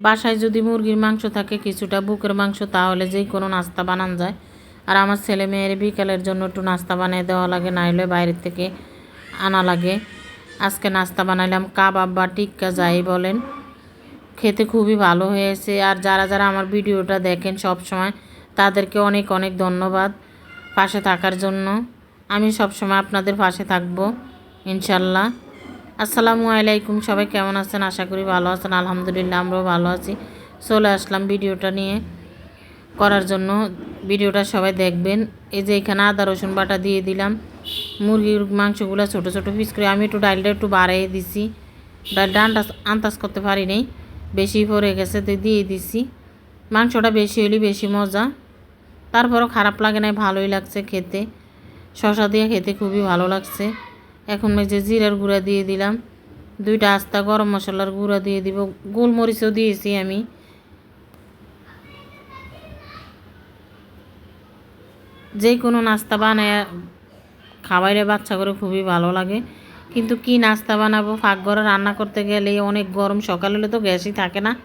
বাসায় যদি মুরগির মাংস থাকে, কিছুটা বুকের মাংস, তাহলে যেই কোনো নাস্তা বানান যায়। আর আমার ছেলে মেয়ের বিকালের জন্য একটু নাস্তা বানিয়ে দেওয়া লাগে নাইলে বাইরের থেকে আনা লাগে। আজকে নাস্তা বানাইলাম কাবাব বা টিক্কা, যাই বলেন। খেতে খুবই ভালো হয়েছে। আর যারা যারা আমার ভিডিওটা দেখেন সব সময়, তাদেরকে অনেক অনেক ধন্যবাদ পাশে থাকার জন্য। আমি সব সময় আপনাদের পাশে থাকব, ইনশাল্লাহ। আসসালামু আলাইকুম, সবাই কেমন আছেন? আশা করি ভালো আছেন। আলহামদুলিল্লাহ, আমরাও ভালো আছি। চলে আসলাম ভিডিওটা নিয়ে করার জন্য। ভিডিওটা সবাই দেখবেন। এই যে এখানে আদা, রসুন বাটা দিয়ে দিলাম। মুরগির মাংসগুলো ছোট ছোট পিস করে আমি একটু ডালটা একটু বাড়িয়ে দিছি। ডালটা আন্দাজ আন্দাজ করতে পারি নাই। বেশি পড়ে গেছে তো দিয়ে দিছি। মাংসটা বেশি হলে বেশি মজা। তারপরও খারাপ লাগে নাই, ভালোই লাগছে খেতে। শশা দিয়ে খেতে খুবই ভালো লাগছে। এখন এই যে জিরার গুঁড়া দিয়ে দিলাম। দুইটা আস্তা গরম মশলার গুঁড়া দিয়ে দিব। গোলমরিচও দিয়েছি আমি। যে কোনো নাস্তা বানায় খাবাইলে বাচ্চা করে খুবই ভালো লাগে। কিন্তু কি নাস্তা বানাবো? ফাঁক ঘরে রান্না করতে গেলে অনেক গরম। সকাল হলে তো গ্যাসই থাকে না।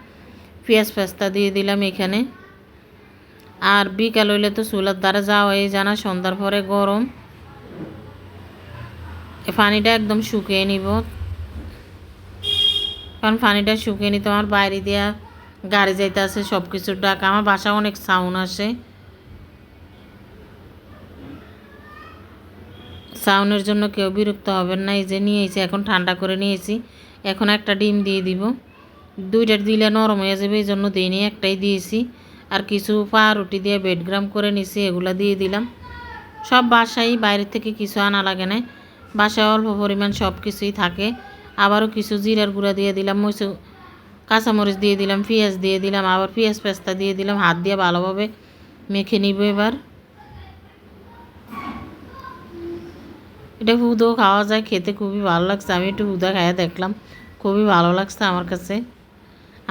পেঁয়াজ পেস্তা দিয়ে দিলাম এখানে। আর বিকাল হইলে তো চুলার দ্বারা যাওয়াই জানা সন্ধ্যার পরে গরম। পানিটা একদম শুকিয়ে নিব। কারণ পানিটা শুকিয়ে নিতে আমার বাইরে দিয়া গাড়ি যাইতে আছে সব কিছুর ডাক। আমার বাসা অনেক সাউন্ড আসে। সাউন্ডের জন্য কেউ বিরক্ত হবেন না, এই যে নিয়েছি, এখন ঠান্ডা করে নিয়েছি। এখন একটা ডিম দিয়ে দিব। দুইটার দিলে নরম হয়ে যাবে, এই জন্য দিইনি, একটাই দিয়েছি। আর কিছু রুটি দিয়ে বেডগ্রাম করে নিছি, এগুলো দিয়ে দিলাম। সব বাসায় বাইরে থেকে কিছু আনা লাগে না। বাসায় অল্প পরিমাণ সব কিছুই থাকে। আবারও কিছু জিরার গুঁড়া দিয়ে দিলাম, মরিচ, কাঁচামরিচ দিয়ে দিলাম, পেঁয়াজ দিয়ে দিলাম, আবার পেঁয়াজ পেস্তা দিয়ে দিলাম, হাত দিয়ে ভালোভাবে মেখে নিব এবার। এটা হুদও খাওয়া যায়, খেতে খুবই ভালো লাগছে, আমি একটু হুদা খাইয়া দেখলাম, খুবই ভালো লাগছে আমার কাছে।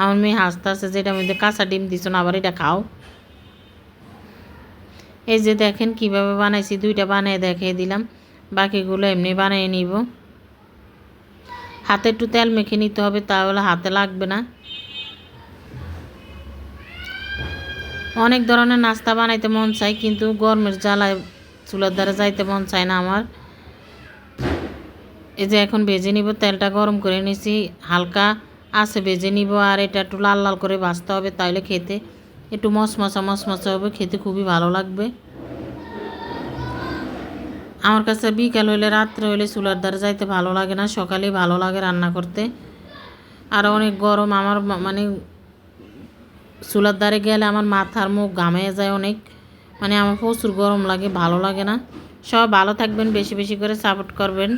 আমার মেয়ে হাসতে আসছে যে এটার মধ্যে কাঁচা ডিম দিছ না, আবার এটা খাও। এই যে দেখেন কীভাবে বানাইছি, দুইটা বানিয়ে দেখিয়ে দিলাম। বাকিগুলো এমনি বানিয়ে নিব। হাতে একটু তেল মেখে নিতে হবে, তাহলে হাতে লাগবে না। অনেক ধরনের নাস্তা বানাইতে মন চাই কিন্তু গরমের জ্বালায় চুলার দ্বারা যাইতে মন চায় না আমার। এই যে এখন ভেজে নিব, তেলটা গরম করে নিছি, হালকা আছে ভেজে নিব, আর এটা একটু লাল লাল করে ভাজতে হবে, তাহলে খেতে একটু মশমশা মশমশা হবে, খেতে খুবই ভালো লাগবে। আমার কাছে বিকাল হইলে, রাত্রে হইলে চুলার দ্বারা যাইতে ভালো লাগে না, সকালেই ভালো লাগে রান্না করতে। আর অনেক গরম, আমার মানে চুলার দ্বারে গেলে আমার মাথার মুখ ঘামিয়ে যায় অনেক। মানে আমার প্রচুর গরম লাগে, ভালো লাগে না। সব ভালো থাকবেন, বেশি বেশি করে সাপোর্ট করবেন।